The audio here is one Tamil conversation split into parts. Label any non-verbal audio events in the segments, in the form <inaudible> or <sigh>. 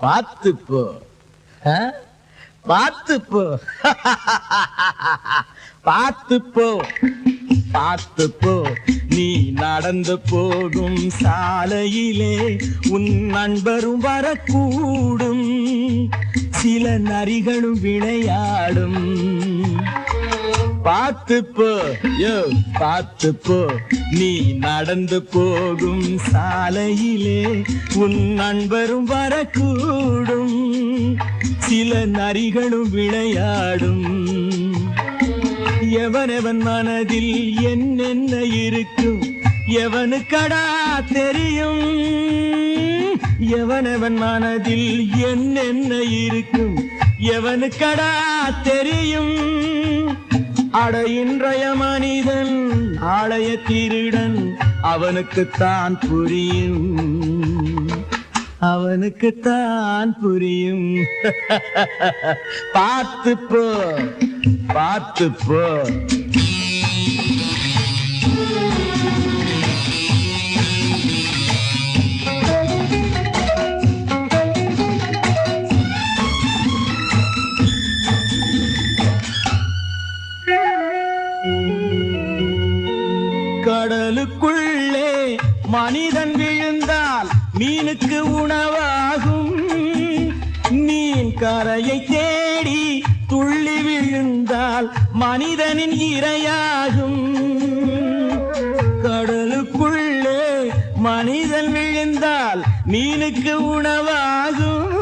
பார்த்து போ பார்த்துப்போ. பார்த்து போ பார்த்து போ பார்த்து போ நீ நடந்து போகும் சாலையிலே உன் நண்பரும் வரக்கூடும். சில நரிகளும் விளையாடும். பார்த்து போ யோ பார்த்து போ நீ நடந்து போகும் சாலையிலே உன் நண்பரும் வரக்கூடும். சில நரிகளும் விளையாடும். எவனெவன் மனதில் என்னென்ன இருக்கும்? எவனுக்கடா தெரியும்? எவனவன் மனதில் என்னென்ன இருக்கும்? எவனுக்கடா தெரியும்? அட இன்றைய மனிதன் ஆலய திருடன் அவனுக்குத்தான் புரியும். அவனுக்குத்தான் புரியும். <laughs> பார்த்துப்போ பார்த்துப்போ. கடலுக்குள்ளே மனிதன் விழுந்தால் மீனுக்கு உணவாகும். மீன் கரையை தேடி துள்ளி விழுந்தால் மனிதனின் இரையாகும். கடலுக்குள்ளே மனிதன் விழுந்தால் மீனுக்கு உணவாகும்.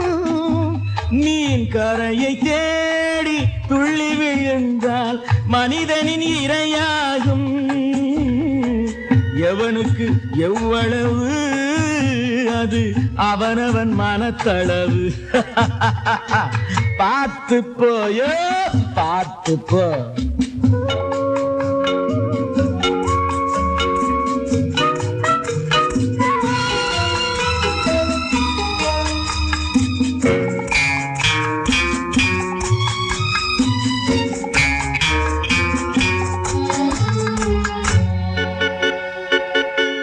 மீன் கரையை தேடி துள்ளி விழுந்தால் மனிதனின் இரையாகும். எவனுக்கு எவ்வளவு? அது அவனவன் மனத்தளவு. <laughs> பார்த்து போயோ பார்த்து போ.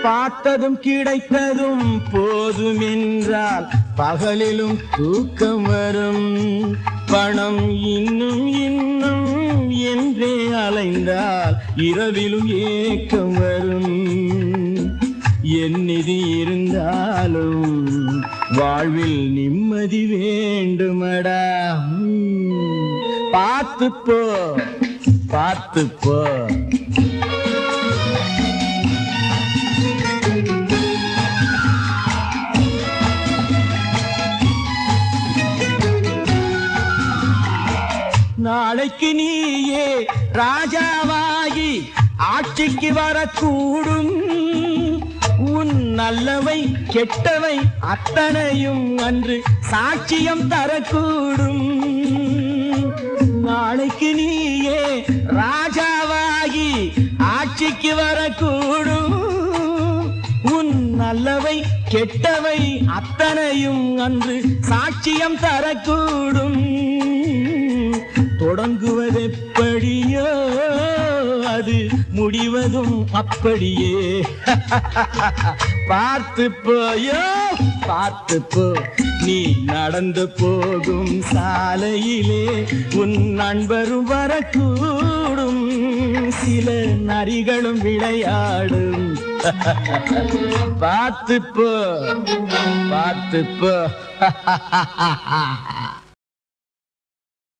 பார்த்ததும் கிடைத்ததும் போதும் என்றால் பகலிலும் தூக்கம் வரும். பணம் இன்னும் இன்னும் என்றே அலைந்தால் இரவிலும் ஏக்கம் வரும். என் நிதி இருந்தாலும் வாழ்வில் நிம்மதி வேண்டுமடா. பார்த்துப்போ பார்த்துப்போ. நாளைக்கு நீயே ராஜாவாகி ஆட்சிக்கு வரக்கூடும். உன் நல்லவை கெட்டவை அத்தனையும் அன்று சாட்சியம் தரக்கூடும். நாளைக்கு நீயே ராஜாவாகி ஆட்சிக்கு வரக்கூடும். உன் நல்லவை கெட்டவை அத்தனையும் அன்று சாட்சியம் தரக்கூடும். தொடங்குவதெப்படியோ அது முடிவதும் அப்படியே. <laughs> பார்த்து போயோ பார்த்து போ. நீ நடந்து போகும் சாலையிலே உன் நண்பரும் வரக்கூடும். சில நரிகளும் விளையாடும். <laughs> பார்த்து போ பார்த்து போ. <laughs>